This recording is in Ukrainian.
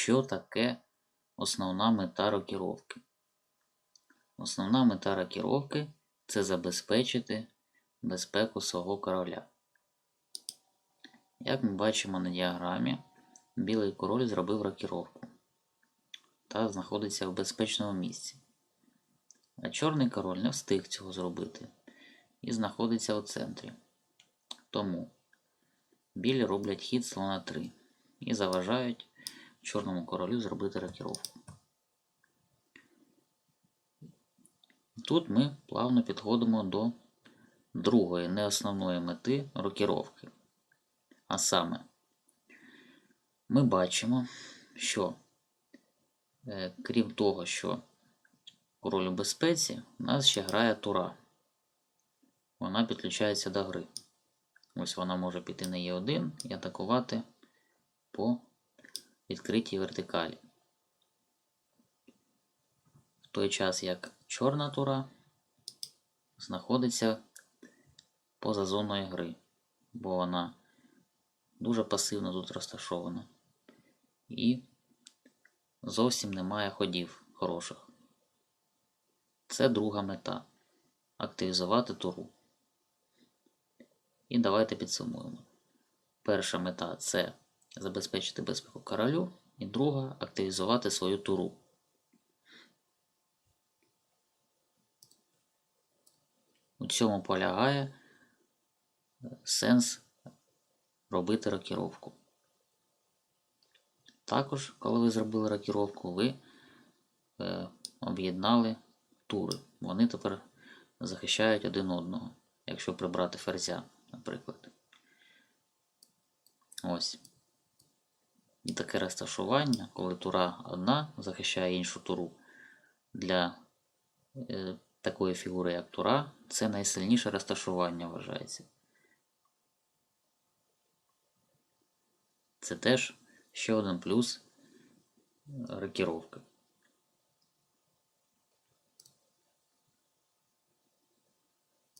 що таке основна мета рокіровки. Основна мета рокіровки це забезпечити безпеку свого короля. Як ми бачимо на діаграмі, білий король зробив рокіровку та знаходиться в безпечному місці. А чорний король не встиг цього зробити і знаходиться у центрі. Тому білі роблять хід слона 3 і заважають чорному королю зробити рокіровку. Тут ми плавно підходимо до другої неосновної мети рокіровки. А саме, ми бачимо, що е, крім того, що король у безпеці, у нас ще грає тура. Вона підключається до гри. Ось вона може піти на Е1 і атакувати по відкритій вертикалі. В той час як чорна тура знаходиться поза зоною гри, бо вона дуже пасивно тут розташована. І зовсім немає ходів хороших. Це друга мета активізувати туру. І давайте підсумуємо. Перша мета це забезпечити безпеку королю, і друга активізувати свою туру. У цьому полягає е, сенс робити рокіровку. Також, коли ви зробили рокіровку, ви е, об'єднали тури. Вони тепер захищають один одного, якщо прибрати ферзя, наприклад. Ось. Таке розташування, коли тура одна захищає іншу туру для е, такої фігури, як тура, це найсильніше розташування вважається. Це теж ще один плюс рокіровки.